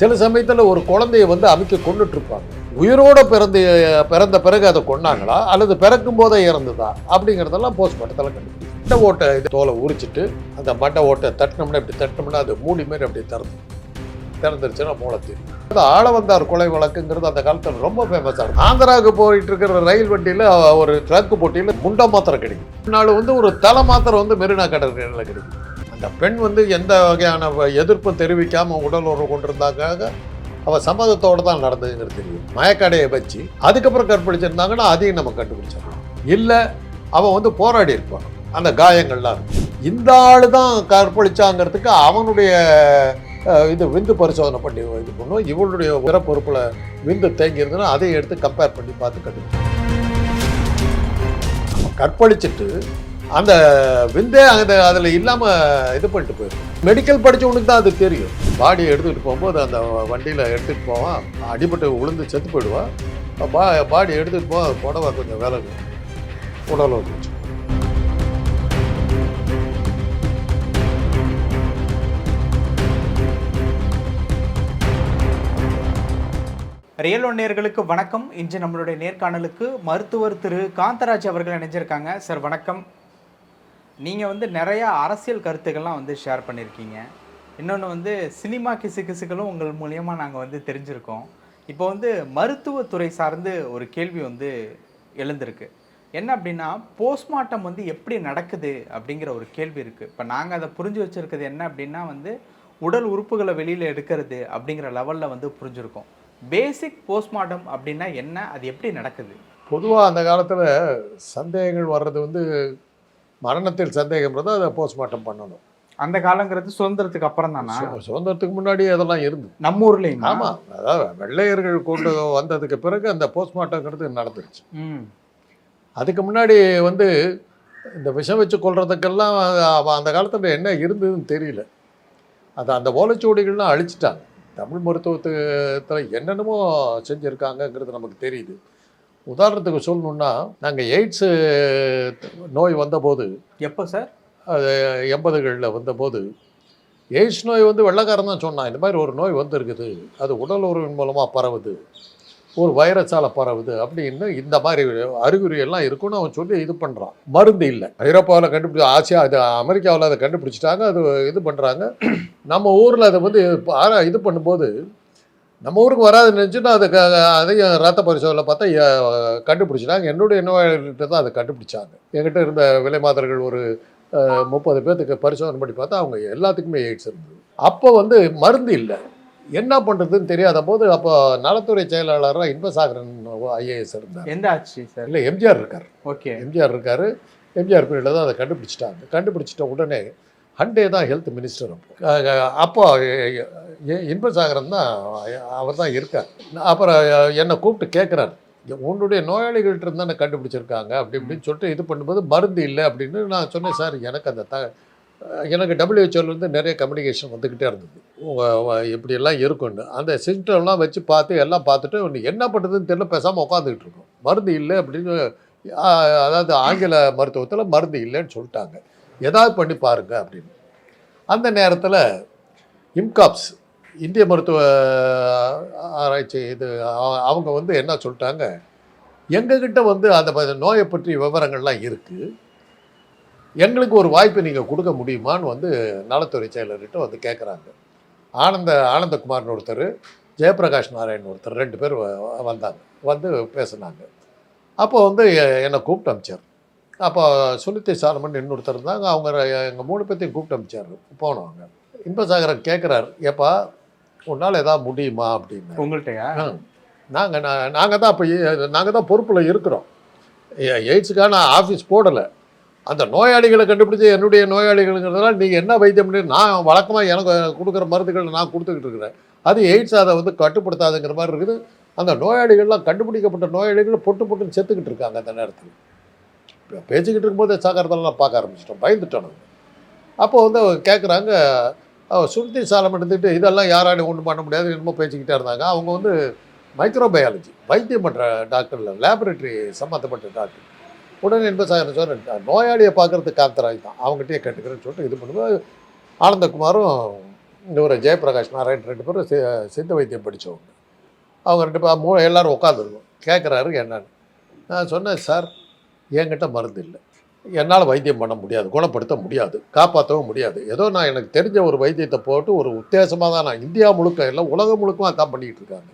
சில சமயத்தில் ஒரு குழந்தைய வந்து அமைக்க கொண்டுட்ருப்பாங்க இருப்பாங்க உயிரோட பிறந்த பிறகு அதை கொண்டாங்களா அல்லது பிறக்கும் போதே இறந்துதா? அப்படிங்கிறதெல்லாம் போஸ்ட்மார்ட்டத்தில் கண்டுபிடிக்கும். மண்டை ஓட்டை இது தோலை உரிச்சிட்டு அந்த மண்டை ஓட்டை தட்டினோம்னா இப்படி தட்டினோம்னா அது மூடி மாரி அப்படி திறந்து திறந்துருச்சுன்னா மூளை தெரியும். அது ஆளவந்தார் கொலை வழக்குங்கிறது அந்த காலத்தில் ரொம்ப ஃபேமஸாக இருக்கும் ஆந்திராவுக்கு போயிட்டு இருக்கிற ரயில் வண்டியில் ஒரு ட்ரக்கு போட்டியில் முண்டை மாத்திரை கிடைக்கும். நாள் வந்து ஒரு தலை மாத்திரை வந்து மெரினா கடற்கரையில் கிடைக்கும். பெண் வந்து எந்த வகையான வ- தெரிவிக்காமல் உடல் உறவு கொண்டிருந்தாங்க அவள் சம்மதத்தோடு தான் நடந்ததுங்கிறது தெரியும். மயக்கடையை வச்சு அதுக்கப்புறம் கற்பழிச்சிருந்தாங்கன்னா அதையும் நம்ம கண்டுபிடிச்சிடலாம். இல்லை அவன் வந்து போராடி இருப்பான். அந்த காயங்கள்லாம். இருக்கும் இந்த ஆள் தான் கற்பழிச்சாங்கிறதுக்கு அவனுடைய இது விந்து பரிசோதனை பண்ணி இது பண்ணுவோம் இவளுடைய உரப்பொறுப்பில் விந்து தேங்கியிருந்ததுன்னா அதை எடுத்து கம்பேர் பண்ணி பார்த்து கண்டுபிடிச்சோம் கற்பழிச்சிட்டு அந்த விந்தே அந்த அதில் இல்லாமல் இது பண்ணிட்டு போயிடும் மெடிக்கல் படித்தவனுக்கு தான் அது தெரியும். பாடியை எடுத்துகிட்டு போகும்போது அந்த வண்டியில் எடுத்துகிட்டு போவான். அடிபட்டு விழுந்து செத்து போயிடுவான் பா பாடி எடுத்துகிட்டு போக புடவை கொஞ்சம் வேலை உடலை வந்துச்சு ரியல் ஒன் வணக்கம். இன்று நம்மளுடைய நேர்காணலுக்கு மருத்துவர் திரு. காந்தராஜ் அவர்கள் இணைஞ்சிருக்காங்க. சார் வணக்கம். நீங்கள் வந்து நிறையா அரசியல் கருத்துக்கள்லாம் வந்து ஷேர் பண்ணியிருக்கீங்க இன்னொன்று வந்து சினிமா கிசு கிசுகளும் உங்கள் மூலியமாக நாங்கள் வந்து தெரிஞ்சிருக்கோம். இப்போ வந்து மருத்துவத்துறை சார்ந்து ஒரு கேள்வி வந்து எழுந்திருக்கு. என்ன அப்படின்னா போஸ்ட்மார்ட்டம் வந்து எப்படி நடக்குது அப்படிங்கிற ஒரு கேள்வி இருக்குது இப்போ நாங்கள் அதை புரிஞ்சு வச்சுருக்கிறது என்ன அப்படின்னா வந்து உடல் உறுப்புகளை வெளியில் எடுக்கிறது அப்படிங்கிற லெவலில் வந்து புரிஞ்சுருக்கோம். பேசிக் போஸ்ட்மார்ட்டம் அப்படின்னா என்ன? அது எப்படி நடக்குது? பொதுவாக அந்த காலத்தில் சந்தேகங்கள் வர்றது வந்து மரணத்தில் சந்தேகம்ன்றது அதை போஸ்ட்மார்ட்டம் பண்ணணும். அந்த காலங்கிறது சுதந்திரத்துக்கு அப்புறம் தானா சுதந்திரத்துக்கு முன்னாடி அதெல்லாம் இருந்தது. நம்ம ஊர்லேயும்? ஆமாம் அதாவது வெள்ளையர்கள் கொண்டு வந்ததுக்கு பிறகு அந்த போஸ்ட்மார்ட்டம்ங்கிறது நடந்துருச்சு. அதுக்கு முன்னாடி வந்து இந்த விஷம் வச்சு கொள்றதுக்கெல்லாம் அந்த காலத்தில் என்ன இருந்ததுன்னு தெரியல. அது அந்த ஓலைச்சுவடிகள்லாம் அழிச்சிட்டாங்க. தமிழ் மருத்துவத்தில் என்னென்னமோ செஞ்சுருக்காங்கங்கிறது நமக்கு தெரியுது. உதாரணத்துக்கு சொல்லணுன்னா நாங்கள் எய்ட்ஸு நோய் வந்தபோது எப்போ சார்? அது எண்பதுகளில் வந்தபோது எய்ட்ஸ் நோய் வந்து வெள்ளைக்காரன் தான் சொன்னான். இந்த மாதிரி ஒரு நோய் வந்திருக்குது. அது உடல் உறவின் மூலமாக பரவுது. ஒரு வைரஸால் பரவுது அப்படின்னு இந்த மாதிரி அறிகுறி எல்லாம் இருக்குன்னு அவன் சொல்லி இது பண்ணுறான் மருந்து இல்லை. ஐரோப்பாவில் கண்டுபிடி ஆசியா அது அமெரிக்காவில் அதை கண்டுபிடிச்சிட்டாங்க. அது இது பண்ணுறாங்க நம்ம ஊரில் அதை வந்து இது பண்ணும்போது நம்ம ஊருக்கு வராதுன்னு நினச்சிட்டு அதை அதையும் ரத்த பரிசோதனை பார்த்தா கண்டுபிடிச்சிட்டாங்க. என்னுடைய நோயாளிகிட்ட தான் அதை கண்டுபிடிச்சாங்க. என்கிட்ட இருந்த விலை மாதர்கள் ஒரு முப்பது பேர்த்துக்கு பரிசோதனை பண்ணி பார்த்தா அவங்க எல்லாத்துக்குமே எய்ட்ஸ் இருந்தது. அப்போ வந்து மருந்து இல்லை. என்ன பண்ணுறதுன்னு தெரியாத போது அப்போ நலத்துறை செயலாளராக இன்பசாகரன் ஐஏஎஸ் இருந்தார். எந்த ஆட்சி சார்? இல்லை எம்ஜிஆர் இருக்கார். ஓகே. எம்ஜிஆர் இருக்கார். எம்ஜிஆர் பீரியடில் தான் அதை கண்டுபிடிச்சிட்டாங்க. கண்டுபிடிச்சிட்ட உடனே ஹண்டே தான் ஹெல்த் மினிஸ்டர் அப்போ அஹ் இன்பசாகரன் தான் அவர் தான் இருக்கார். அப்புறம் என்னை கூப்பிட்டு கேட்குறாரு. உன்னுடைய நோயாளிகள்ட்ட என்ன கண்டுபிடிச்சிருக்காங்க? அப்படி இப்படின்னு சொல்லிட்டு இது பண்ணும்போது மருந்து இல்லை அப்படின்னு நான் சொன்னேன் சார் எனக்கு அந்த த எனக்கு டபிள்யூஹெச்ஓலேருந்து நிறைய கம்யூனிகேஷன் வந்துக்கிட்டே இருந்தது. இப்படியெல்லாம் இருக்குன்னு அந்த சிம்டம்லாம் வச்சு பார்த்து எல்லாம் பார்த்துட்டு ஒன்று என்ன பண்ணுறதுன்னு தெரியல பேசாமல் உட்காந்துக்கிட்டு இருக்கோம். மருந்து இல்லை அப்படின்னு அதாவது ஆங்கில மருத்துவத்தில் மருந்து இல்லைன்னு சொல்லிட்டாங்க. ஏதாவது பண்ணி பாருங்கள் அப்படின்னு. அந்த நேரத்தில் இம்காப்ஸ் இந்திய மருத்துவ ஆராய்ச்சி இது அவங்க வந்து என்ன சொல்லிட்டாங்க? எங்ககிட்ட வந்து அந்த நோயை பற்றி விவரங்கள்லாம் இருக்குது எங்களுக்கு ஒரு வாய்ப்பு நீங்கள் கொடுக்க முடியுமான்னு வந்து நலத்துறை செயலர்கிட்ட வந்து கேட்குறாங்க ஆனந்த ஆனந்தகுமார்னு ஒருத்தர் ஜெயபிரகாஷ் நாராயண் ஒருத்தர் ரெண்டு பேர் வ- வந்தாங்க. வந்து பேசுனாங்க. அப்போ வந்து என்னை கூப்பிட்டு அமிச்சார். அப்போ சுனித்தை சாரமன் இன்னொருத்தர் இருந்தாங்க. அவங்க எங்கள் மூணு பேர்த்தையும் கூப்பிட்டு அமிச்சார். போனோம் அங்கே இன்பசாகரன் கேட்குறாரு ஏப்பா உன்னால் ஏதாவது முடியுமா அப்படின்னு. உங்கள்கிட்டயா? நாங்கள் நாங்கள் தான் இப்போ நாங்கள் தான் பொறுப்பில் இருக்கிறோம். எய்ட்ஸுக்காக நான் ஆஃபீஸ் போடலை. அந்த நோயாளிகளை கண்டுபிடிச்சி என்னுடைய நோயாளிகளுங்கிறதுனால நீங்கள் என்ன வைத்தியம் பண்ணி நான் வழக்கமாக எனக்கு கொடுக்குற மருந்துகள் நான் கொடுத்துக்கிட்டு இருக்கிறேன். அது எய்ட்ஸ் அதை வந்து கட்டுப்படுத்தாதுங்கிற மாதிரி இருக்குது. அந்த நோயாளிகள்லாம் கண்டுபிடிக்கப்பட்ட நோயாளிகள் பொட்டு பொட்டுன்னு செத்துக்கிட்டு இருக்காங்க அந்த நேரத்தில். இப்போ பேசிக்கிட்டு இருக்கும்போது சாகரத்தெல்லாம் பார்க்க ஆரம்பிச்சிட்டோம் பயந்துட்டோம் அப்போது அப்போ வந்து அவங்க கேட்குறாங்க சுருத்தி சாலம் எடுத்துக்கிட்டு இதெல்லாம் யாராலையும் ஒன்றும் பண்ண முடியாது என்னமோ பேசிக்கிட்டே இருந்தாங்க. அவங்க வந்து மைக்ரோபயாலஜி வைத்தியம் பண்ணுற டாக்டரில் லேபரேட்டரி சம்மந்தப்பட்ட டாக்டர் உடனே என்பசாகர் சொன்ன நோயாளியை பார்க்குறது காந்தராஜ் தான். அவங்ககிட்டயே கேட்டுக்கிறேன்னு சொல்லிட்டு இது பண்ணும்போது ஆனந்தகுமாரும் இவர் ஜெயபிரகாஷ் நாராயண் ரெண்டு பேரும் சித்த வைத்தியம் படித்தவங்க அவங்க ரெண்டு பேர் மூ எல்லோரும் உட்காந்துருக்கோம் கேட்குறாரு என்னன்னு. நான் சொன்னேன் சார் என்கிட்ட மருந்து இல்லை. என்னால் வைத்தியம் பண்ண முடியாது குணப்படுத்த முடியாது காப்பாற்றவும் முடியாது. ஏதோ நான் எனக்கு தெரிஞ்ச ஒரு வைத்தியத்தை போட்டு ஒரு உத்தேசமாக தான் நான் இந்தியா முழுக்க இல்லை உலகம் முழுக்க அதான் பண்ணிக்கிட்டு இருக்காங்க.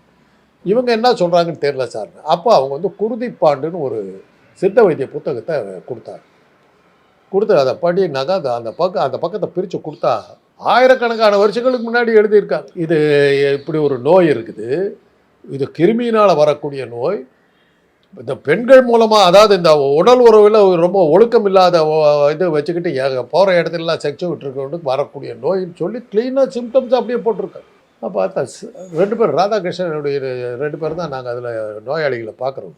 இவங்க என்ன சொல்கிறாங்கன்னு தெரியல சார். அப்போ அவங்க வந்து குருதிப்பாண்டுன்னு ஒரு சித்த வைத்திய புத்தகத்தை கொடுத்தாங்க. கொடுத்து அதை படினாக்கா அந்த அந்த பக்கம் அந்த பக்கத்தை பிரித்து கொடுத்தா ஆயிரக்கணக்கான வருஷங்களுக்கு முன்னாடி எழுதியிருக்காங்க. இது இப்படி ஒரு நோய் இருக்குது. இது கிருமியினால் வரக்கூடிய நோய் இந்த பெண்கள் மூலமாக அதாவது இந்த உடல் உறவில் ரொம்ப ஒழுக்கம் இல்லாத இது வச்சுக்கிட்டு ஏக போகிற இடத்துலலாம் செக்ஸ் விட்டுருக்கவனுக்கு வரக்கூடிய நோயின்னு சொல்லி க்ளீனாக சிம்டம்ஸ் அப்படியே போட்டிருக்காங்க. நான் பார்த்தா ரெண்டு பேர் ராதாகிருஷ்ணனுடைய ரெண்டு பேர் தான் நாங்கள் அதில் நோயாளிகளை பார்க்குறோம்.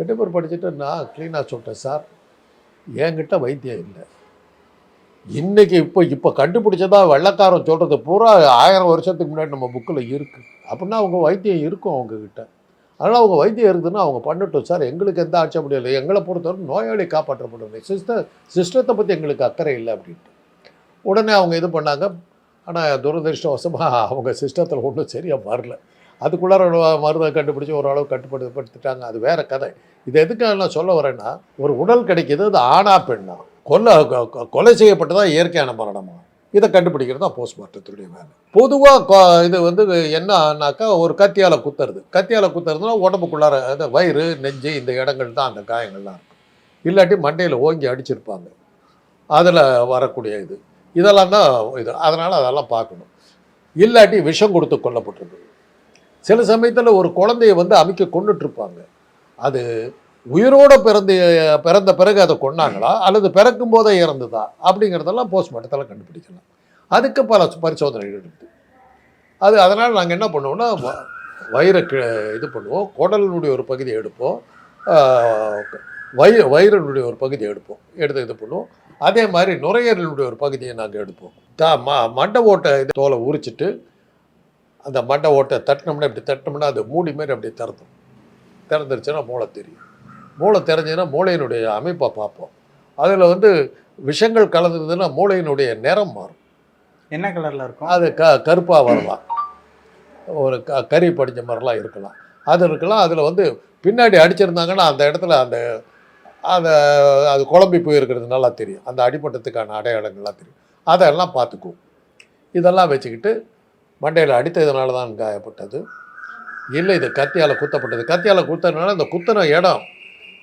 ரெண்டு பேர் படிச்சுட்டு நான் க்ளீனாக சொல்லிட்டேன் சார். என்கிட்ட வைத்தியம் இல்லை. இன்றைக்கி இப்போ இப்போ கண்டுபிடிச்சதா வெள்ளக்காரன் சொல்கிறது பூரா ஆயிரம் வருஷத்துக்கு முன்னாடி நம்ம புக்கில் இருக்குது அப்படின்னா அவங்க வைத்தியம் இருக்கும் அவங்கக்கிட்ட அதனால் அவங்க வைத்தியம் இருக்குதுன்னா அவங்க பண்ணட்டும். சார் எங்களுக்கு எந்த ஆட்சேபம் இல்லை. எங்களை பொறுத்தவரை நோயாளி காப்பாற்றப்படவில்லை சிஸ்டர் சிஸ்டத்தை பற்றி எங்களுக்கு அக்கறை இல்லை அப்படின்ட்டு. உடனே அவங்க இது பண்ணாங்க. ஆனால் துரதிருஷ்டவசமாக அவங்க சிஸ்டத்தில் ஒன்றும் சரியாக வரல. அதுக்குள்ளார மருந்தை கண்டுபிடிச்சி ஓரளவு கட்டுப்படுத்தப்படுத்திட்டாங்க அது வேறு கதை. இது எதுக்காக நான் சொல்ல வரேன்னா ஒரு உடல் கிடைக்கிது அது ஆணா பெண்ணா. கொல்ல கொலை செய்யப்பட்டதா இயற்கையான மரணமாக இதை கண்டுபிடிக்கிறது தான் போஸ்ட்மார்ட்டத்துடைய வேலை. பொதுவாக இது வந்து என்னன்னாக்கா ஒரு கத்தியால் குத்துறது. கத்தியால் குத்துறதுனா உடம்புக்குள்ளார அந்த வயிறு நெஞ்சு இந்த இடங்கள் தான் அந்த காயங்கள்லாம் இருக்கும். இல்லாட்டி மண்டையில் ஓங்கி அடிச்சிருப்பாங்க. அதில் வரக்கூடிய இது. இதெல்லாம் தான் இது. அதனால் அதெல்லாம் பார்க்கணும். இல்லாட்டி விஷம் கொடுத்து கொல்லப்பட்டிருக்கு சில சமயத்தில் ஒரு குழந்தைய வந்து அமைக்க கொண்டுட்ருப்பாங்க அது உயிரோட பிறந்து பிறந்த பிறகு அதை கொன்னாங்களா? அல்லது பிறக்கும் போதே இறந்துதா? அப்படிங்கிறதெல்லாம் போஸ்ட்மார்ட்டத்தில் கண்டுபிடிக்கலாம். அதுக்கு பல பரிசோதனைகள் இருக்குது அது அதனால் நாங்கள் என்ன பண்ணுவோம்னா வ- வயிறை கி- இது பண்ணுவோம். குடலினுடைய ஒரு பகுதியை எடுப்போம். வயிறு வயிறனுடைய ஒரு பகுதியை எடுப்போம். எடுத்து இது பண்ணுவோம். அதே மாதிரி நுரையீரலுடைய ஒரு பகுதியை நாங்கள் எடுப்போம். தா ம மண்டை ஓட்டை இது தோலை உரிச்சிட்டு அந்த மண்டை ஓட்டை தட்டினோம்னா இப்படி தட்டினோம்னா அது மூடி மாரி அப்படி திறந்துடும் திறந்துருச்சுன்னா மூளை தெரியும். மூளை தெரிஞ்சதுன்னா மூளையினுடைய அமைப்பை பார்ப்போம். அதில் வந்து விஷங்கள் கலந்ததுன்னா மூளையினுடைய நிறம் மாறும். என்ன கலர்ல இருக்கும்? அது க கருப்பாக வரலாம் ஒரு க கறி படிஞ்ச மாதிரிலாம் இருக்கலாம். அது இருக்கலாம். அதில் வந்து பின்னாடி அடிச்சிருந்தாங்கன்னா அந்த இடத்துல அந்த அந்த அது குழம்பி போயிருக்கிறது நல்லா தெரியும். அந்த அடிமட்டத்துக்கான அடையாளங்கள்லாம் தெரியும். அதெல்லாம் பார்த்துக்குவோம். இதெல்லாம் வச்சுக்கிட்டு மண்டையில் அடித்ததுனால தான் காயப்பட்டது. இல்லை இது கத்தியால் குத்தப்பட்டது. கத்தியால் குத்ததுனால அந்த குத்தின இடம்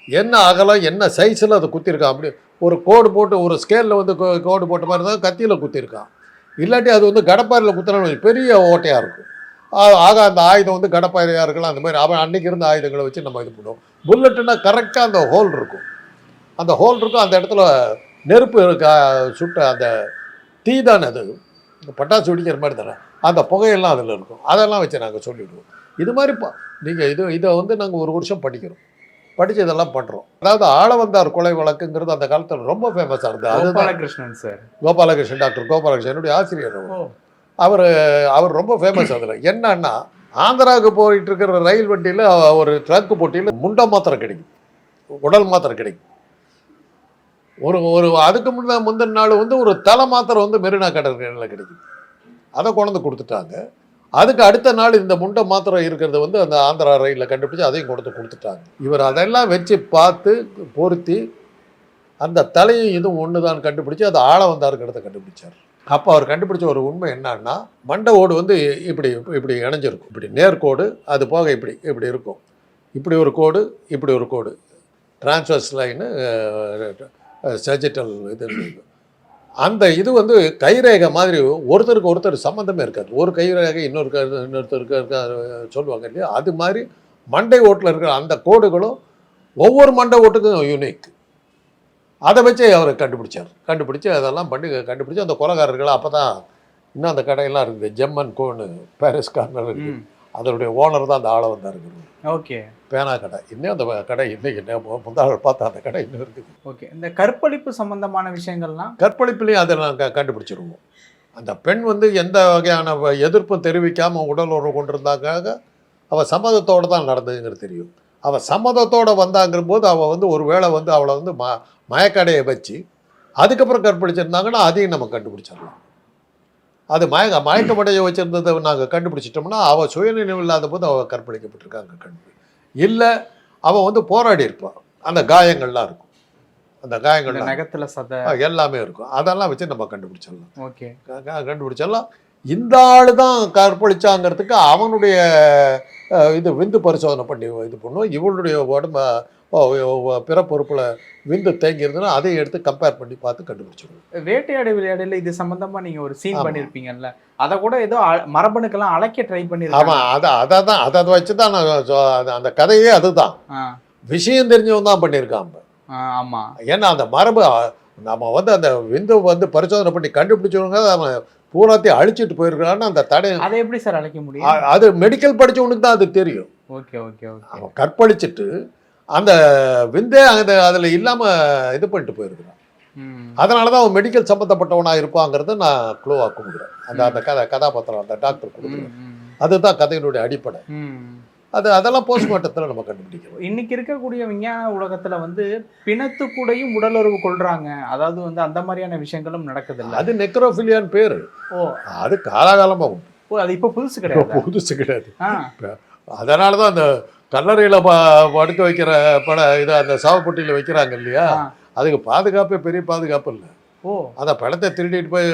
என்ன அகலம் என்ன சைஸில் அது குத்திருக்கான் அப்படி. ஒரு கோடு போட்டு ஒரு ஸ்கேலில் வந்து கோ- கோடு போட்ட மாதிரி தான் கத்தியில் குத்திருக்கான். இல்லாட்டி அது வந்து கடப்பாரியில் குத்தின பெரிய ஓட்டையாக இருக்கும். ஆக அந்த ஆயுதம் வந்து கடப்பாரியாக இருக்கலாம் அந்த மாதிரி அவன் அன்னைக்கு இருந்த ஆயுதங்களை வச்சு நம்ம இது பண்ணுவோம். புல்லட்டுனா கரெக்டாக அந்த ஹோல் இருக்கும். அந்த ஹோல் இருக்கும் அந்த இடத்துல நெருப்பு இருக்கா சுட்ட அந்த தீ தானே அது. இந்த பட்டாசு வெடிக்கிற மாதிரி தானே. அந்த புகையெல்லாம் அதில் இருக்கும். அதெல்லாம் வச்சு நாங்கள் சொல்லிவிடுவோம் இது மாதிரி பா நீங்கள் இது இதை வந்து நாங்கள் ஒரு வருஷம் படிக்கிறோம். படித்து இதெல்லாம் பண்ணுறோம் அதாவது ஆளவந்தார் கொலை வழக்குங்கிறது அந்த காலத்தில் ரொம்ப ஃபேமஸாக இருந்தது கோபாலகிருஷ்ணன் சார். கோபாலகிருஷ்ணன் டாக்டர் கோபாலகிருஷ்ணனுடைய ஆசிரியர் அவர். அவர் ரொம்ப ஃபேமஸ் அதில். என்னன்னா ஆந்திராவுக்கு போயிட்டு இருக்கிற ரயில் வண்டியில் ஒரு ட்ரக் போட்டியில் முண்டை மாத்திரை கிடைக்கும். உடல் மாத்திரை கிடைக்கும். ஒரு ஒரு அதுக்கு முன்ன முந்தின நாள் வந்து ஒரு தலை மாத்திரை வந்து மெரினா கடற்கரையில் கிடைக்கும் அதை கொண்டு கொடுத்துட்டாங்க. அதுக்கு அடுத்த நாள் இந்த முண்டை மாத்திரை இருக்கிறது வந்து அந்த ஆந்திரா ரயிலில் கண்டுபிடிச்சு அதையும் கொடுத்து கொடுத்துட்டாங்க. இவர் அதெல்லாம் வச்சு பார்த்து பொருத்தி அந்த தலையும் இதுவும் ஒன்று தான் கண்டுபிடிச்சு அது ஆழ வந்தாருக்கு இடத்த கண்டுபிடிச்சார். அப்போ அவர் கண்டுபிடிச்ச ஒரு உண்மை என்னன்னா மண்டை ஓடு வந்து இப்படி இப்படி இணைஞ்சிருக்கும். இப்படி நேர்கோடு அது போக இப்படி இப்படி இருக்கும். இப்படி ஒரு கோடு இப்படி ஒரு கோடு. டிரான்ஸ்வர்ஸ் லைனு சஜிட்டல் இது அந்த இது வந்து கைரேகை மாதிரி ஒருத்தருக்கு ஒருத்தர் சம்மந்தமே இருக்காது. ஒரு கைரேகை இன்னொரு இன்னொருத்தருக்கு இருக்க சொல்லுவாங்க இல்லையா? அது மாதிரி மண்டை ஓட்டில் இருக்கிற அந்த கோடுகளும் ஒவ்வொரு மண்டை ஓட்டுக்கும் யூனிக் அதை வச்சே அவர் கண்டுபிடிச்சார். கண்டுபிடிச்சி அதெல்லாம் பண்ணி கண்டுபிடிச்சி அந்த கொலகாரர்கள் அப்போ தான் இன்னும் அந்த கடையெல்லாம் இருக்குது. ஜெம்மன் கோன்னு பாரிஸ் கார்னர் இருக்குது. அதனுடைய ஓனர் தான் அந்த ஆளை வந்தாருங்க ஓகே. பேனா கடை. இன்னும் அந்த கடை இன்னைக்கு என்ன முந்தாள் பார்த்தா அந்த கடை இன்னும் இருக்குது. ஓகே. இந்த கற்பழிப்பு சம்பந்தமான விஷயங்கள்லாம்? கற்பழிப்புலையும் அதை நாங்கள் கண்டுபிடிச்சிருவோம். அந்த பெண் வந்து எந்த வகையான எதிர்ப்பும் தெரிவிக்காமல் உடல் உறவு கொண்டிருந்தாங்க அவள் சம்மதத்தோடு தான் நடந்ததுங்கிறது தெரியும். அவள் சம்மதத்தோடு வந்தாங்கிற போது அவள் வந்து ஒரு வேளை வந்து அவளை வந்து ம மயக்கடையை வச்சு அதுக்கப்புறம் கற்பழிச்சிருந்தாங்கன்னா அதையும் நம்ம கண்டுபிடிச்சிடலாம். அது மயக்க மயக்கமடைய வச்சிருந்ததை நாங்கள் கண்டுபிடிச்சிட்டோம்னா அவள் சுயநினைவு இல்லாத போது அவள் கற்பழிக்கப்பட்டிருக்காங்க கண்டு இல்லை அவன் வந்து போராடி இருப்பான் அந்த காயங்கள்லாம் இருக்கும். அந்த இந்த காயங்கள்லாம் நகத்துல சதை எல்லாமே இருக்கும். அதெல்லாம் வச்சு நம்ம கண்டுபிடிச்சிடலாம். ஓகே. கண்டுபிடிச்சிடலாம். இந்த ஆளு தான் கற்பழிச்சாங்கிறதுக்கு அவனுடைய இது விந்து பரிசோதனை பண்ணி இது பண்ணுவோம் இவளுடைய உடம்ப பிற பொறுப்பில் விந்து தேங்கி இருந்ததுன்னா அதை எடுத்து கம்பேர் பண்ணி பார்த்து கண்டுபிடிச்சிடுவோம் வேட்டையாடு விளையாடுல இது சம்பந்தமா நீங்க ஒரு சீன் ஆமா. பண்ணிருப்பீங்கல்ல அத கூட ஏதோ மரபணுக்கெல்லாம் அழைக்க ட்ரை பண்ணிருக்காங்க. ஆமாம் அதை அதை தான் அதை வச்சு தான் நான் அந்த கதையே அதுதான். விஷயம் தெரிஞ்சவன் தான் பண்ணியிருக்கான் அவன். ஆ, ஆமா. ஏன்னா அந்த மரபு நம்ம வந்து அந்த விந்து வந்து பரிசோதனை பண்ணி கண்டுபிடிச்சவங்க அவன் பூராத்தையும் அழிச்சிட்டு போயிருக்கிறான்னு அந்த தடை. அதை எப்படி சார் அழைக்க முடியும்? அது மெடிக்கல் படிச்சவனுக்கு தான் அது தெரியும். Okay okay okay. அவன் கற்பழிச்சிட்டு அந்த விந்தே அந்த அதில் இல்லாமல் இது பண்ணிட்டு போயிருக்கிறான். அதனால தான் அவன் மெடிக்கல் சம்மந்தப்பட்டவனாக இருப்பாங்கிறத நான் க்ளூவாக கொடுக்குறேன் அந்த அந்த கதை கதாபாத்திரம் அந்த டாக்டர் கொடுக்குறேன் அதுதான் கதையினுடைய அடிப்படை. அது அதெல்லாம் போஸ்ட்மார்ட்டத்தில் நம்ம கண்டுபிடிக்கிறோம். இன்னைக்கு இருக்கக்கூடிய விஞ்ஞான உலகத்துல வந்து பிணத்து கூடயும் உடலுறவு கொள்றாங்க. அதாவது வந்து அந்த மாதிரியான விஷயங்களும் நடக்குது இல்ல அது நெக்ரோஃபிலியான்னு பேர். ஓ. அது காலாகாலமாக உண்டு ஓ அது இப்ப புதுசு கிடையாது. புதுசு கிடையாது. அதனால தான் அந்த கல்லறையில் படுக்க வைக்கிற பட இதை அந்த சாவுப்பட்டியில் வைக்கிறாங்க இல்லையா. அதுக்கு பாதுகாப்பே பெரிய பாதுகாப்பு இல்லை. ஓ. அந்த படத்தை திருடிட்டு போய்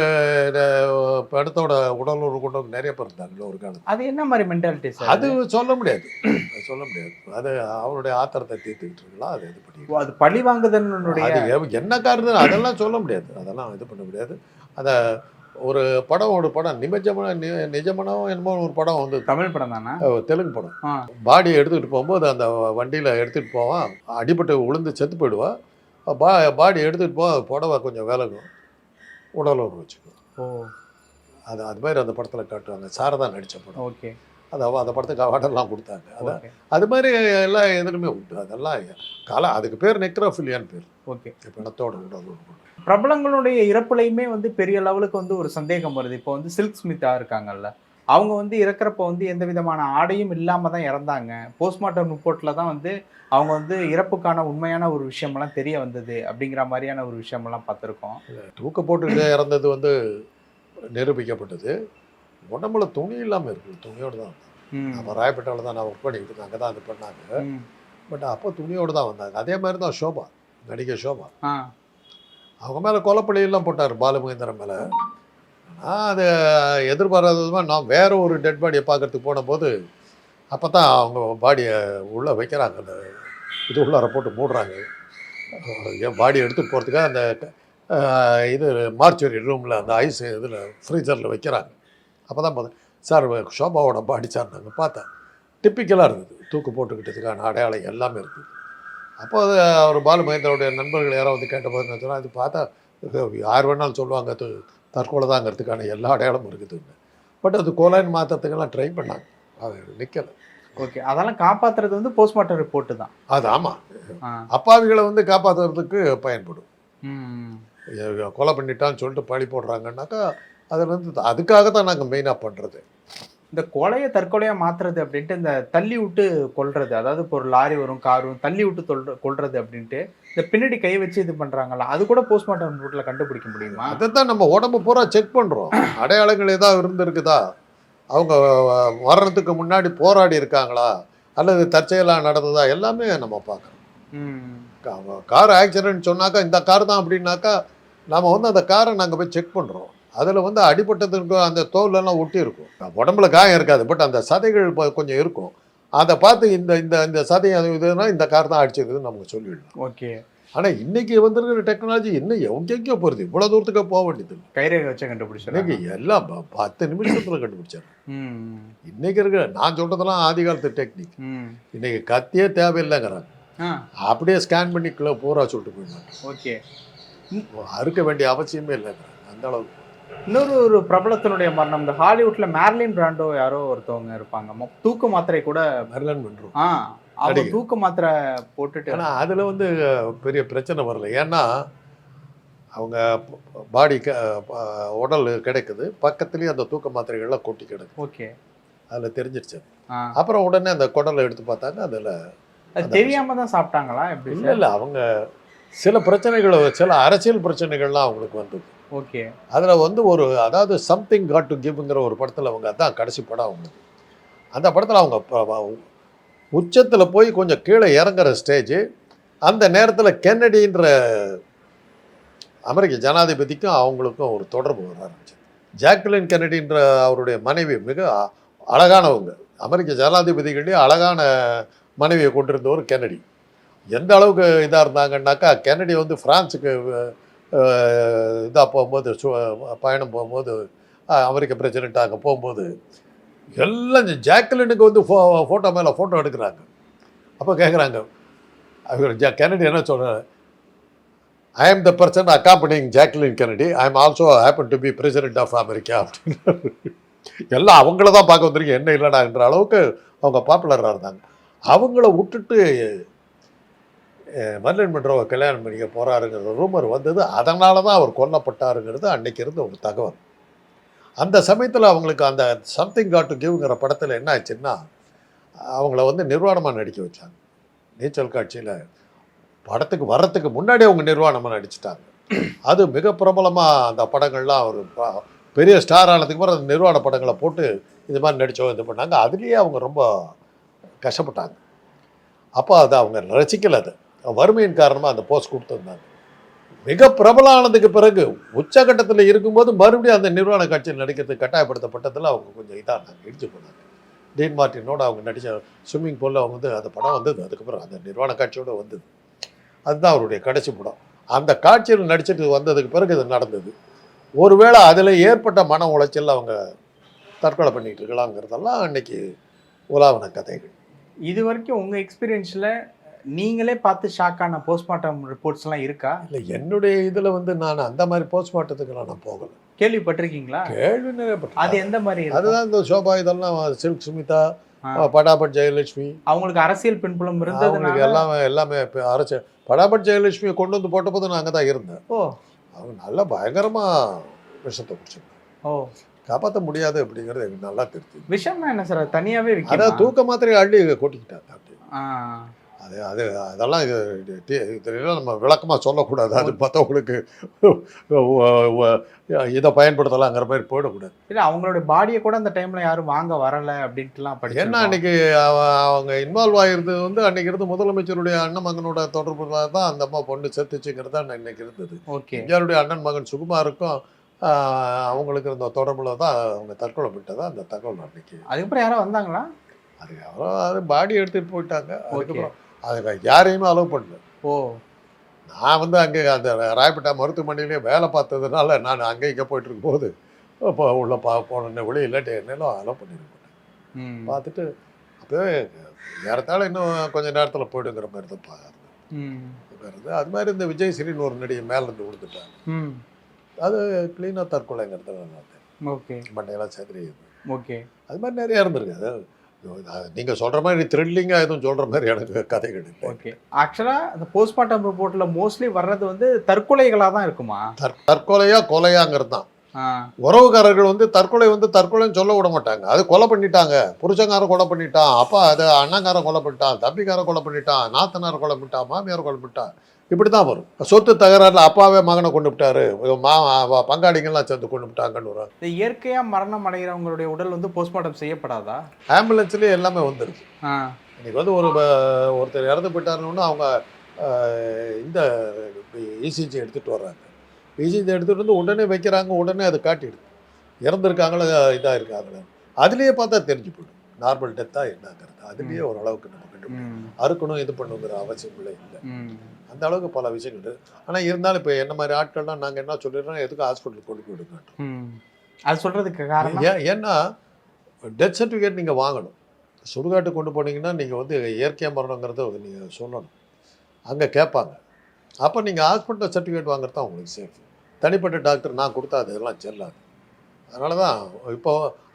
படத்தோட உடல் வந்து நிறைய பேர் இருந்தாங்க ஒரு காலத்தில். அது என்ன மாதிரி மென்டாலிட்டி சார் அது? சொல்ல முடியாது. அது சொல்ல முடியாது. அது அவருடைய ஆத்திரத்தை தீர்த்துக்கிட்டு இருக்கலாம் அது இது பண்ணி அது பழி அது எவ்- என்ன காரணம் அதெல்லாம் சொல்ல முடியாது. அதெல்லாம் இது பண்ண முடியாது. அந்த ஒரு படம் ஒரு படம். நிமஜமன நி- நிஜமனம் என்னமோ ஒரு படம் வந்து தமிழ் படம் தானே? தெலுங்கு படம். பாடியை எடுத்துக்கிட்டு போகும்போது அந்த வண்டியில் எடுத்துகிட்டு போவான் அடிபட்டு விழுந்து செத்து போயிடுவா. பா பாடி எடுத்துகிட்டு போக புடவை கொஞ்சம் விலகும். உடல் ஒரு வச்சுக்கும். ஓ. அது அது மாதிரி அந்த படத்தில் காட்டுவாங்க. சாரதா நடித்த படம். ஓகே. அது அவ அந்த படத்துக்கு அவார்டெல்லாம் கொடுத்தாங்க. அது ஓகே. அது மாதிரி எல்லா இதுலையுமே உண்டு. அதெல்லாம் கால அதுக்கு பேர் நெக்ரோஃபிலியான்னு பேர். ஓகே. பிணத்தோட உடல் உறுப்பு. பிரபலங்களுடைய இறப்புலையுமே வந்து பெரிய லெவலுக்கு வந்து ஒரு சந்தேகம் வருது. இப்போ வந்து சில்க் ஸ்மித்தா இருக்காங்கல்ல அவங்க வந்து இறக்குறப்ப வந்து எந்த விதமான ஆடையும் இல்லாம தான் இறந்தாங்க. போஸ்ட்மார்ட்டம் ரிப்போர்ட்ல தான் வந்து அவங்க வந்து இறப்புக்கான உண்மையான ஒரு விஷயமெல்லாம் தெரிய வந்தது அப்படிங்கிற மாதிரியான ஒரு விஷயமெல்லாம் பார்த்துருக்கோம். தூக்க போட்டுக்கிட்டு இறந்தது வந்து நிரூபிக்கப்பட்டது. உடம்புல துணி இல்லாமல் இருக்குது துணியோடு தான் ம். நம்ம ராயப்பேட்டாவில் தான் நான் ஒர்க் பண்ணிக்கிட்டு இருந்தேன் அங்கே தான் இது பண்ணாங்க. பட் அப்போ துணியோடு தான் வந்தாங்க. அதே மாதிரி தான் ஷோபா நடிகை ஷோபா. ஆ. அவங்க மேலே கொலப்பள்ளியெல்லாம் போட்டார் பாலமகேந்திரன் மேலே. ஆனால் அது எதிர்பாராததுமாக நான் வேறு ஒரு டெட் பாடியை பார்க்கறதுக்கு போனபோது அப்போ தான் அவங்க பாடியை உள்ளே வைக்கிறாங்க. அந்த இது உள்ளார போட்டு மூடுறாங்க. என் பாடி எடுத்துகிட்டு போகிறதுக்காக அந்த இது மார்ச்சுரி ரூமில் அந்த ஐஸ் இதில் ஃப்ரீசரில் வைக்கிறாங்க. அப்போ தான் பார்த்தேன் சார் ஷோபாவோட பாடி சார் நாங்கள் பார்த்தேன். டிப்பிக்கலாக இருந்தது. தூக்கு போட்டுக்கிட்டதுக்கான அடையாளம் எல்லாமே இருக்குது அப்போ அது அவர் பாலு மகேந்திரோடைய நண்பர்கள் யாரோ வந்து கேட்டபோது நான் சொன்னேன் அது பார்த்தா இது யார் வேணாலும் சொல்லுவாங்க அது தற்கொலை தாங்கிறதுக்கான எல்லா அடையாளமும் இருக்குதுன்னு பட் அது கோலாயின் மாற்றத்துக்கெல்லாம் ட்ரை பண்ணாங்க. அது நிற்கலை ஓகே அதெல்லாம் காப்பாத்துறது வந்து போஸ்ட்மார்ட்டம் ரிப்போர்ட் தான். அது ஆமாம். அப்பாவிகளை வந்து காப்பாற்றுறதுக்கு பயன்படும். கொலை பண்ணிட்டான்னு சொல்லிட்டு பழி போடுறாங்கன்னாக்கா அதில் வந்து அதுக்காக தான் நாங்கள் மெயினாக பண்ணுறது இந்த கொலையை தற்கொலையா மாத்துறது அப்படின்ட்டு இந்த தள்ளி விட்டு கொல்றது அதாவது இப்போ ஒரு லாரி வரும் கார் வரும் தள்ளி விட்டு தொல்ற கொல்றது அப்படின்ட்டு இந்த பின்னாடி கை வச்சு இது பண்றாங்கல்ல அது கூட போஸ்ட்மார்ட்டம் ரிப்போர்ட்ல கண்டுபிடிக்க முடியுமா? அதை தான் நம்ம உடம்பு பூரா செக் பண்ணுறோம் அடையாளங்கள் ஏதாவது இருந்திருக்குதா? அவங்க வர்றதுக்கு முன்னாடி போராடி இருக்காங்களா? அல்லது தற்செயலாக நடந்ததா? எல்லாமே நம்ம பார்க்குறோம். கார் ஆக்சிடென்ட் சொன்னாக்கா இந்த கார் தான் அப்படின்னாக்கா நம்ம வந்து அந்த காரை நாங்கள் போய் செக் பண்ணுறோம் அதில் வந்து அடிபட்டதுக்கு அந்த தோலெல்லாம் ஒட்டி இருக்கும் உடம்புல காயம் இருக்காது பட் அந்த சதைகள் கொஞ்சம் இருக்கும். அதை பார்த்து இந்த இந்த இந்த சதை அது இதுனா இந்த கார் தான் அடிச்சிருக்குதுன்னு நமக்கு சொல்லிடலாம். ஓகே. ஆனால் இன்னைக்கு வந்திருக்கிற டெக்னாலஜி இன்னும் எங்கெங்கேயோ போகிறது இவ்வளோ தூரத்துக்கு போக வேண்டியது கைரேகை வச்சு கண்டுபிடிச்சிருக்காங்க இன்னைக்கு எல்லாம் பத்து நிமிஷத்தில் கண்டுபிடிச்சாரு ம். இன்னைக்கு இருக்கிற நான் சொல்கிறதெல்லாம் ஆதி காலத்து டெக்னிக் ம். இன்னைக்கு கத்தியே தேவையில்லைங்கிறாங்க. அப்படியே ஸ்கேன் பண்ணி கிலோ பூரா சொல்லிட்டு போயிடுவாங்க ஓகே. அறுக்க வேண்டிய அவசியமே இல்லைங்கிறாங்க. அந்த அளவுக்கு. இன்னொரு ஒரு பிரபலத்தினுடைய மரணம். இந்த ஹாலிவுட்ல மேர்லின் பிராண்டோ யாரோ ஒருத்தவங்க இருப்பாங்க. தூக்க மாத்திரை கூட மெர்லன் பண்ணுறோம் ஆ அவங்க. தூக்க மாத்திரை போட்டுட்டு ஆனால் அதில் வந்து பெரிய பிரச்சனை வரல. ஏன்னா அவங்க பாடி க உடல் கிடைக்குது. பக்கத்துலேயே அந்த தூக்க மாத்திரைகள்லாம் கொட்டி கிடக்கு. ஓகே. அதில் தெரிஞ்சிருச்சு. அப்புறம் உடனே அந்த குடலை எடுத்து பார்த்தாங்க அதில் அது தெரியாம தான் சாப்பிட்டாங்களா? இல்லை இல்லை அவங்க சில பிரச்சனைகள் சில அரசியல் பிரச்சனைகள்லாம் அவங்களுக்கு வந்தது. ஓகே. அதில் வந்து ஒரு அதாவது சம்திங் காட் டு கிவ்ங்கிற ஒரு படத்தில் அவங்க அதான் கடைசி படம் அவங்களுக்கு. அந்த படத்தில் அவங்க உச்சத்தில் போய் கொஞ்சம் கீழே இறங்குற ஸ்டேஜ் அந்த நேரத்தில் கென்னடின்ற அமெரிக்க ஜனாதிபதிக்கும் அவங்களுக்கும் ஒரு தொடர்பு வர ஆரம்பிச்சு ஜாக்லின் கென்னடின்ற அவருடைய மனைவி மிக அழகானவங்க. அமெரிக்க ஜனாதிபதிகளே அழகான மனைவியை கொண்டிருந்தவர் கென்னடி. எந்த அளவுக்கு இதாக இருந்தாங்கன்னாக்கா கென்னடி வந்து ஃப்ரான்ஸுக்கு இதாக போகும்போது சு- பயணம் போகும்போது அமெரிக்க பிரசிடென்ட் அங்கே போகும்போது எல்லாம் இந்த ஜாக்லினுக்கு வந்து ஃபோ ஃபோட்டோ மேலே ஃபோட்டோ எடுக்கிறாங்க. அப்போ கேட்குறாங்க அவர் ஜா கெனடி என்ன சொல்கிறார் I am the person accompanying Jacqueline Kennedy I am also happen to be president of America அப்படின்னு எல்லாம் அவங்கள தான் பார்க்க வந்திருக்கீங்க என்ன இல்லைடா என்ற அளவுக்கு அவங்க பாப்புலராக இருந்தாங்க. அவங்கள விட்டுட்டு மர்லின் மன்றோவை கல்யாணம் பண்ணிக்க போகிறாருங்கிற ரூமர் வந்தது. அதனால தான் அவர் கொல்லப்பட்டாருங்கிறது அன்னைக்கு இருந்த ஒரு தகவல். அந்த சமயத்தில் அவங்களுக்கு அந்த சம்திங் காட் டு கிவ்ங்கிற படத்தில் என்ன ஆச்சுன்னா அவங்கள வந்து நிர்வாணமாக நடிக்க வச்சாங்க. நீச்சல் காட்சியில் படத்துக்கு வர்றதுக்கு முன்னாடி அவங்க நிர்வாணமாக நடிச்சிட்டாங்க. அது மிக பிரபலமாக அந்த படங்கள்லாம் அவர் பெரிய ஸ்டார் ஆனதுக்கு அப்புறம் அந்த நிர்வாண படங்களை போட்டு இது மாதிரி நடித்தோம் இது பண்ணாங்க. அதுலேயே அவங்க ரொம்ப கஷ்டப்பட்டாங்க. அப்போ அது அவங்க ரசிக்கல அது. வறுமையின் காரணமாக அந்த போஸ்ட் கொடுத்துருந்தாங்க. மிக பிரபலம் ஆனதுக்கு பிறகு உச்சகட்டத்தில் இருக்கும்போது மறுபடியும் அந்த நிர்வாண காட்சியில் நடிக்கிறதுக்கு கட்டாயப்படுத்தப்பட்டதில் அவங்க கொஞ்சம் இதானாங்க இடிச்சு போனாங்க. டீன் மார்ட்டினோட அவங்க நடித்த ஸ்விம்மிங் பூலில் அவங்க வந்து அந்த படம் வந்தது அதுக்கப்புறம் அந்த நிர்வாண காட்சியோட வந்தது. அதுதான் அவருடைய கடைசி படம். அந்த காட்சியில் நடிச்சிட்டு வந்ததுக்கு பிறகு இது நடந்தது. ஒருவேளை அதில் ஏற்பட்ட மன உளைச்சல் அவங்க தற்கொலை பண்ணிகிட்டு இருக்கலாங்கிறதெல்லாம் அன்னைக்கு உலாவன கதைகள். இது வரைக்கும் உங்கள் எக்ஸ்பீரியன்ஸில் நீங்களே பார்த்து ஷாக் ஆன போஸ்ட்மார்ட்டம் ரிப்போர்ட்ஸ் எல்லாம் இருக்கா? இல்லை என்னுடைய இதில் வந்து நான் அந்த மாதிரி போஸ்ட்மார்ட்டத்துக்கெல்லாம் நான் போகலை. கேள்விப்பட்டிருக்கீங்களா? கேள்வி நிறைய. அது எந்த மாதிரி? அதுதான் இந்த சோபா இதெல்லாம் சில்க் சுமிதா. படாபட் ஜெயலட்சுமி. அவங்களுக்கு அரசியல் பின்புலம் அவங்களுக்கு இருந்ததுனால எல்லாமே எல்லாமே அரைச்ச படாபட் ஜெயலட்சுமியை கொண்டு வந்து போட்டபோது நான் அங்கே தான் இருந்தேன். ஓ. அவங்க நல்லா பயங்கரமாக விஷத்தை குடிச்சிருந்தாங்க. ஓ. காப்பாற்ற முடியாது அப்படிங்கிறது எனக்கு நல்லா தெரிஞ்சு விஷம்னா என்ன சார் அது தனியாவே அதாவது விற்கும்? தூக்க மாத்திரை அள்ளி கொட்டிக்கிட்டாங்க அப்படி அது அது அதெல்லாம் இது இது- இதெல்லாம் நம்ம விளக்கமாக சொல்லக்கூடாது. அது மற்றவங்களுக்கு இதை பயன்படுத்தலாங்கிற மாதிரி போயிடக்கூடாது. இல்ல அவங்களுடைய பாடியை கூட அந்த டைம்ல யாரும் வாங்க வரல அப்படின்ட்டுலாம் என்ன படிச்சிருக்கோம். அன்னைக்கு அவ- அவங்க இன்வால்வ் ஆகிருந்தது வந்து அன்னைக்கு இருந்து முதலமைச்சருடைய அண்ணன் மகனோட தொடர்பு தான் அந்த அம்மா பொண்ணு செத்துச்சுங்கிறது தான் இன்னைக்கு இருந்தது. ஓகே. எம்ஜிஆருடைய அண்ணன் மகன் சுகுமாருக்கும் அவங்களுக்கு இருந்த தொடர்புல தான் அவங்க தற்கொலை பண்ணிட்டதா அந்த தகவல் அன்னைக்கு. அதுக்கப்புறம் யாரோ வந்தாங்களா? அதுக்கப்புறம் அது பாடி எடுத்துட்டு போயிட்டாங்க. அதுக்கப்புறம் அது யாரையுமே அலோவ் பண்ணல. ஓ. நான் வந்து அங்கே அந்த ராயப்பேட்டா மருத்துவமனையிலே வேலை பார்த்ததுனால நான் அங்கே இங்கே போயிட்டு இருக்கும்போது இப்போ உள்ள பா போன வெளியே இல்லாட்டி என்னெல்லாம் அலோவ் பண்ணியிருக்கேன் ம். பார்த்துட்டு அப்போவே ஏறத்தாழ இன்னும் கொஞ்ச நேரத்தில் போயிடுங்கிற மாதிரி தான் வருது அது மாதிரி இந்த விஜய் ஸ்ரீன்னு ஒரு நடிகை மேலேருந்து விழுந்துட்டாங்க அது க்ளீனாக தற்கொலைங்கிறது ஓகே. மண்டையெல்லாம் செதறி ஓகே. அது மாதிரி நிறைய இருந்திருக்கு. அது நீங்கள் சொல்கிற மாதிரி த்ரில்லிங்காக எதுவும் சொல்கிற மாதிரி எனக்கு கதைகள் இல்லை. ஓகே ஆக்சுவலா அந்த போஸ்ட்மார்ட்டம் ரிப்போர்ட்ல மோஸ்ட்லி வர்றது வந்து தற்கொலைகளா தான் இருக்குமா? தற் தற்கொலையா கொலையாங்கிறது தான். உறவுக்காரர்கள் வந்து தற்கொலை வந்து தற்கொலைன்னு சொல்ல விட மாட்டாங்க. அது கொலை பண்ணிட்டாங்க. புருஷங்காரன் கொலை பண்ணிட்டான். அப்பா அது அண்ணங்காரன் கொலை பண்ணிட்டான். தம்பிக்காரன் கொலை பண்ணிட்டான். நாத்தனார் கொலை பண்ணிட்டான். மாமியார் கொலை பண்ணிட்டான். இப்படி தான் வரும். சொத்து தகராறுல அப்பாவே மகனை கொண்டு விட்டாரு மா பங்காளிங்கெல்லாம் சேர்ந்து கொண்டு விட்டாங்கன்னு வரும் இந்த இயற்கையா மரணம் அடைகிறவங்களுடைய உடல் வந்து போஸ்ட்மார்ட்டம் செய்யப்படாதா? ஆம்புலன்ஸ்லேயே எல்லாமே ஆ. இன்னைக்கு வந்து ஒரு ஒருத்தர் இறந்து போயிட்டாருன்னு அவங்க இந்த இசிஜி எடுத்துகிட்டு வர்றாங்க. இசிஜி எடுத்துகிட்டு வந்து உடனே வைக்கிறாங்க உடனே அது காட்டிடுது. இறந்துருக்காங்களா இதாக இருக்காங்களா? அதுலேயே பார்த்தா தெரிஞ்சு போயிடும். நார்மல் டெத்தாக என்னங்கிறது. அதுலேயே ஓரளவுக்கு நம்ம கண்டுபிடிக்கும் அறுக்கணும் இது பண்ணுங்கிற அவசியம் இல்லை அந்த அளவுக்கு பல விஷயங்கள் ஆனால் இருந்தாலும் இப்போ என்ன மாதிரி ஆட்கள்லாம் நாங்கள் என்ன சொல்லிடுறோம் எதுக்கு ஹாஸ்பிட்டலுக்கு கொண்டு போயிடுங்க அது சொல்றதுக்கு காரணம்? ஏன் ஏன்னா டெத் சர்டிஃபிகேட் நீங்கள் வாங்கணும். சுடுகாட்டுக்கு கொண்டு போனீங்கன்னா நீங்கள் வந்து இயற்கை மரணங்கிறத நீங்கள் சொல்லணும். அங்கே கேட்பாங்க. அப்போ நீங்கள் ஹாஸ்பிட்டல் சர்டிஃபிகேட் வாங்குறது தான் உங்களுக்கு சேஃப் தனிப்பட்ட டாக்டர் நான் கொடுத்தா அது இதெல்லாம் செல்லாது. அதனால தான் இப்போ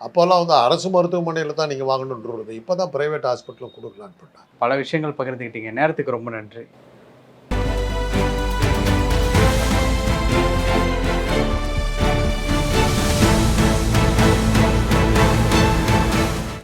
அப்போல்லாம் வந்து அரசு மருத்துவமனையில் தான் நீங்கள் வாங்கணுன்றது இப்போ தான் ப்ரைவேட் ஹாஸ்பிட்டலும் கொடுக்கலான்னு பண்ணாங்க பல விஷயங்கள் பகிர்ந்துக்கிட்டீங்க நேரத்துக்கு ரொம்ப நன்றி.